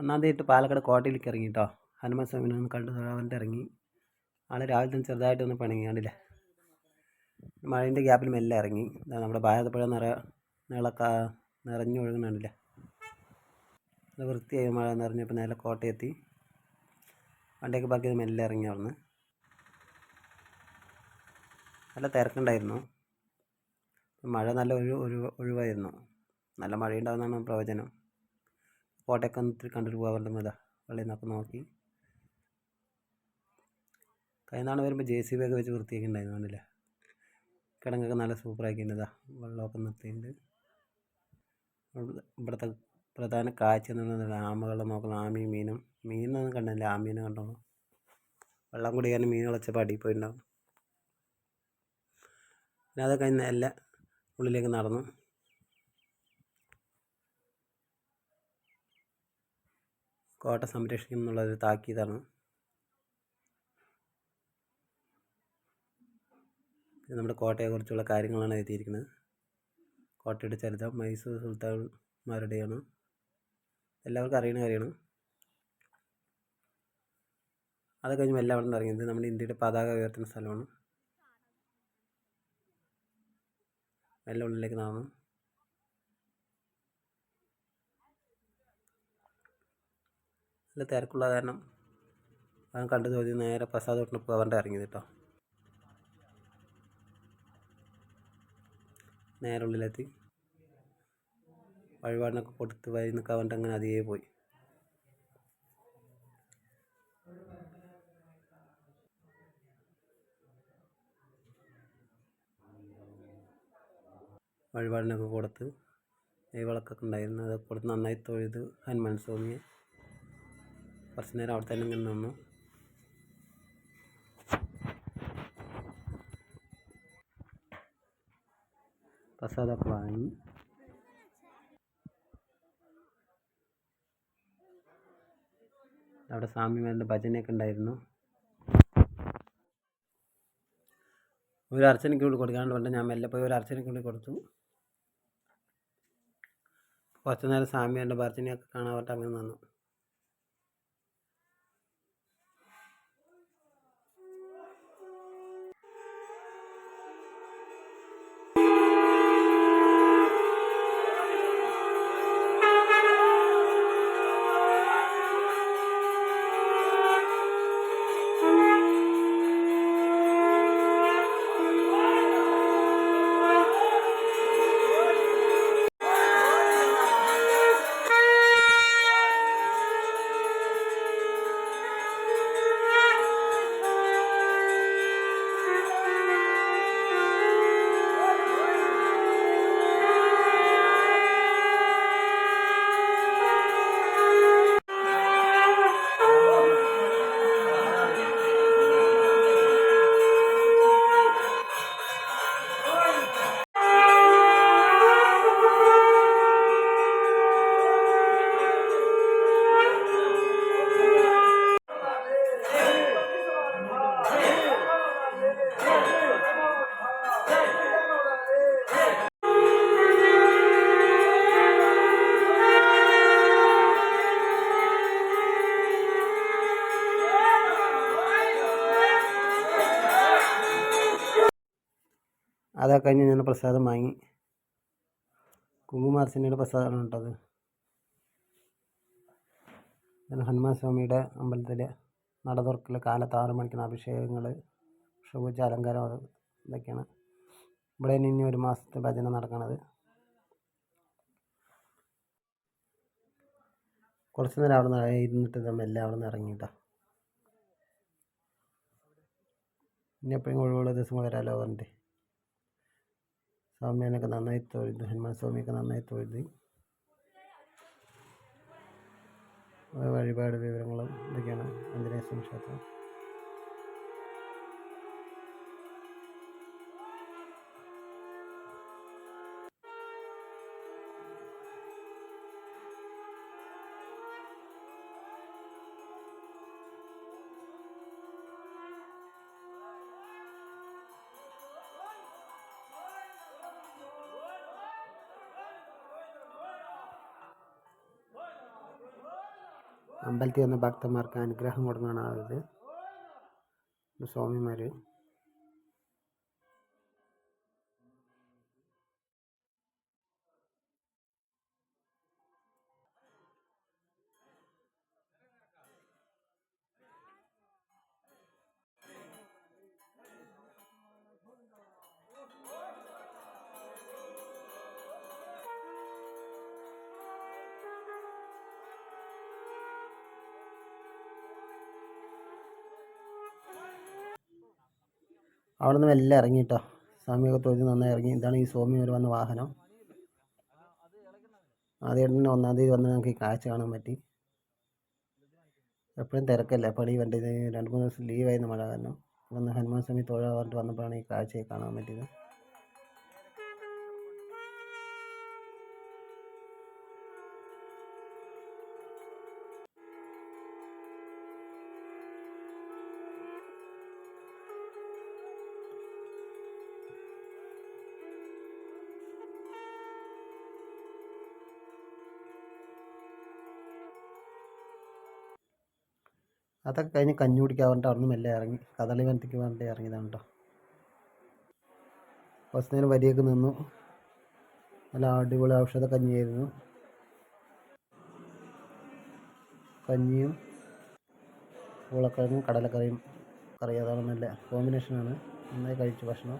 ഒന്നാം തീയതി പാലക്കാട് കോട്ടയിലേക്ക് ഇറങ്ങി കേട്ടോ ഹനുമാൻ സ്വാമിനെ ഒന്ന് കണ്ടു തൊഴാൻ ഇറങ്ങി. ആളെ രാവിലെ തന്നെ ചെറുതായിട്ടൊന്ന് പണങ്ങി കണ്ടില്ലേ? മഴേന്റെ ഗ്യാപ്പിൽ മെല്ലെ ഇറങ്ങി. നമ്മുടെ ഭാരതപ്പുഴ നിറ നിറഞ്ഞു നിറഞ്ഞൊഴുകുന്നുണ്ടല്ലേ നല്ല വൃത്തിയായി മഴ നിറഞ്ഞപ്പോൾ നേരെ കോട്ടയെത്തി. വണ്ടിയൊക്കെ ബാക്കി മെല്ലെ ഇറങ്ങി അവിടുന്ന്. നല്ല തിരക്കുണ്ടായിരുന്നു. മഴ നല്ല ഒഴി ഒഴിവ് ഒഴിവായിരുന്നു. നല്ല മഴയുണ്ടാവുന്നതാണ് പ്രവചനം. കോട്ടയൊക്കെ ഒന്ന് ഇത്തിരി കണ്ടിട്ട് പോകാൻ പറ്റുമ്പോൾ ഇതാ വെള്ളിയിൽ നിന്നൊക്കെ നോക്കി. കഴിഞ്ഞ വരുമ്പോൾ ജെ സി ബി ഒക്കെ വെച്ച് വൃത്തിയൊക്കെ ഉണ്ടായിരുന്നു കണ്ടില്ലേ? കിടങ്ങൊക്കെ നല്ല സൂപ്പറാക്കിയിട്ടുണ്ട് വെള്ളമൊക്കെ നിർത്തിയിട്ടുണ്ട്. ഇവിടുത്തെ പ്രധാന കാഴ്ച എന്ന് പറയുന്നത് ആമകളെ നോക്കണം ആമയും മീനും. മീനൊന്നും കണ്ടില്ല ആമീനെ കണ്ടോളൂ. വെള്ളം കുടിക്കാൻ മീൻ കളിച്ചപ്പോൾ അടിയിൽ പോയിട്ടുണ്ടാവും പിന്നെ അതൊക്കെ എല്ലാം ഉള്ളിലേക്ക് നടന്നു. കോട്ട സംരക്ഷിക്കും എന്നുള്ളൊരു താക്കീതാണ് നമ്മുടെ കോട്ടയെക്കുറിച്ചുള്ള കാര്യങ്ങളാണ് എഴുതിയിരിക്കുന്നത്. കോട്ടയുടെ ചരിത്രം മൈസൂർ സുൽത്താൻമാരുടെയാണ്. എല്ലാവർക്കും അറിയുന്ന കാര്യമാണ്. അത് കഴിഞ്ഞ് എല്ലാവരും അറിയുന്നത് നമ്മുടെ ഇന്ത്യയുടെ പതാക ഉയർത്തുന്ന സ്ഥലമാണ്. എല്ലാം ഉള്ളിലേക്ക് നടന്നു. നല്ല തിരക്കുള്ള കാരണം അവൻ കണ്ടു തോന്നി നേരെ പ്രസാദ് തൊട്ടിന് പോകാണ്ട് ഇറങ്ങിയത് കേട്ടോ. നേരെ ഉള്ളിലെത്തി. വഴിപാടിനൊക്കെ കൊടുത്ത് വരി നിൽക്കാൻ അങ്ങനെ അതിയെ പോയി. വഴിപാടിനൊക്കെ കൊടുത്ത് നെയ്വിളക്കൊക്കെ ഉണ്ടായിരുന്നു. അതൊക്കെ കൊടുത്ത് നന്നായി തൊഴുത് ഹനുമാൻ സ്വാമിയെ കുറച്ച് നേരം അവിടെ തന്നെ ഇങ്ങനെ നിന്നു. പ്രസാദമൊക്കെ വാങ്ങി. അവിടെ സ്വാമിമാരുടെ ഭജനയൊക്കെ ഉണ്ടായിരുന്നു. ഒരു അർച്ചനയ്ക്കുള്ളിൽ കൊടുക്കാണ്ട് കൊണ്ട് ഞാൻ മെല്ലെ പോയി ഒരു അർച്ചനയ്ക്കുള്ളിൽ കൊടുത്തു. കുറച്ച് നേരം സ്വാമിയുടെ ഭജനയൊക്കെ കാണാൻ പറ്റാൻ അങ്ങനെ നിന്നു. അതൊക്കെ കഴിഞ്ഞ് ഞാൻ പ്രസാദം വാങ്ങി. കുങ്കുമാർച്ചനയുടെ പ്രസാദമാണ് കേട്ടത് ഞാൻ ഹനുമാൻ സ്വാമിയുടെ അമ്പലത്തിലെ നട തുറക്കൽ കാലത്ത് ആറ് മണിക്കാണ് അഭിഷേകങ്ങൾ ഷൂജ അലങ്കാരം അത് ഇതൊക്കെയാണ്. ഇവിടെ ഇനി ഒരു മാസത്തെ ഭജന നടക്കണത്. കുറച്ച് നേരം അവിടെ നിന്ന് ഇരുന്നിട്ട് നമ്മെല്ലാം അവിടെ നിന്ന് ഇറങ്ങിയിട്ടാ ഇനി എപ്പോഴും ഒഴിവുള്ള ദിവസങ്ങൾ വരാമല്ലോ പറഞ്ഞിട്ട്. സ്വാമിയാനൊക്കെ നന്നായി തൊഴുതു ഹനുമാൻ സ്വാമിയൊക്കെ നന്നായി തൊഴുതു വഴിപാട് വിവരങ്ങളും ഇതൊക്കെയാണ് ആഞ്ജനേയ സ്വാമി ക്ഷേത്രം അമ്പലത്തിൽ വന്ന ഭക്തന്മാർക്ക് അനുഗ്രഹം കൊടുക്കുന്നതാണ് അത് സ്വാമിമാർ അവിടെ നിന്ന് മെല്ലെ ഇറങ്ങിയിട്ടോ. സ്വാമിയൊക്കെ തൊഴുത് നന്നായി ഇറങ്ങി. ഇതാണ് ഈ സ്വാമി സ്വാമിമാർ വന്ന വാഹനം. ആദ്യം തന്നെ ഒന്നാം തീയതി വന്ന് നമുക്ക് ഈ കാഴ്ച കാണാൻ പറ്റി. എപ്പോഴും തിരക്കല്ല? പണി വണ്ടി ഇത് രണ്ട് മൂന്ന് ദിവസം ലീവായിരുന്നു മഴ കാരണം. വന്ന് ഹനുമാൻ സ്വാമി തൊഴാൻ പറഞ്ഞിട്ട് വന്നപ്പോഴാണ് ഈ കാഴ്ചയെ കാണാൻ പറ്റിയത്. അതൊക്കെ കഴിഞ്ഞ് കഞ്ഞി കുടിക്കാൻ പറഞ്ഞിട്ട് അവിടെ നിന്ന് മെല്ലെ ഇറങ്ങി. കഥളി വനത്തേക്ക് വേണ്ടി ഇറങ്ങിയതാണ് കേട്ടോ കുറച്ച് നേരം വരിയൊക്കെ നിന്നു. നല്ല അടിപൊളി ഔഷധ കഞ്ഞിയായിരുന്നു. കഞ്ഞിയും പൂളക്കറിയും കടലക്കറിയും കറി. അതാണ് നല്ല കോമ്പിനേഷനാണ് നന്നായി കഴിച്ചു ഭക്ഷണം.